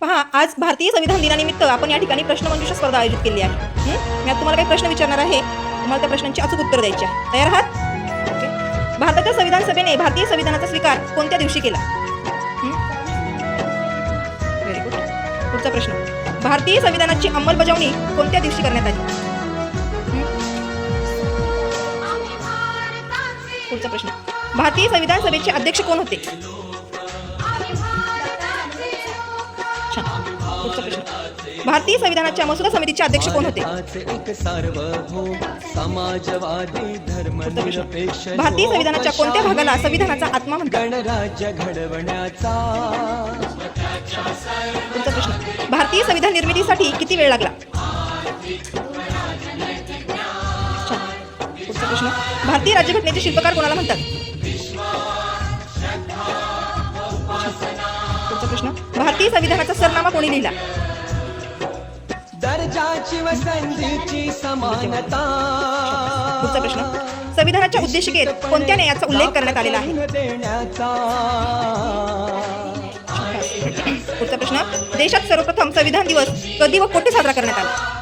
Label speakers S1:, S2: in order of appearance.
S1: पहा आज भारतीय संविधान दिनानिमित्त आपण या ठिकाणी प्रश्नमंजुषा स्पर्धा आयोजित केली आहे. मी आता तुम्हाला काही प्रश्न विचारणार आहे. तुम्हाला त्या प्रश्नांची अचूक उत्तर द्यायची आहे. तयार आहात? भारताच्या संविधान सभेने भारतीय संविधानाचा स्वीकार कोणत्या दिवशी केला? व्हेरी गुड पुढचा प्रश्न. भारतीय संविधानाची अंमलबजावणी कोणत्या दिवशी करण्यात आली? पुढचा प्रश्न. भारतीय संविधान सभेचे अध्यक्ष कोण होते? पुढचा प्रश्न भारतीय संविधानाच्या मसुदा समितीचे अध्यक्ष कोण होते?
S2: सार्वभौम समाजवादी धर्म
S1: भारतीय संविधानाच्या कोणत्या भागाला संविधानाचा आत्मा म्हणतात?
S2: गणराज्य घडवण्याचा
S1: पुढचा प्रश्न. भारतीय संविधान निर्मितीसाठी किती वेळ लागला? पुढचा प्रश्न. भारतीय राज्यघटनेचे शिल्पकार कोणाला म्हणतात? प्रश्न भारतीय संविधानाचा सरनामा कोणी लिहिला? पुढचा प्रश्न. संविधानाच्या उद्देशिकेत कोणत्या न्यायाचा उल्लेख करण्यात आलेला आहे? पुढचा प्रश्न. देशात सर्वप्रथम संविधान दिवस कधी व कुठे साजरा करण्यात आला?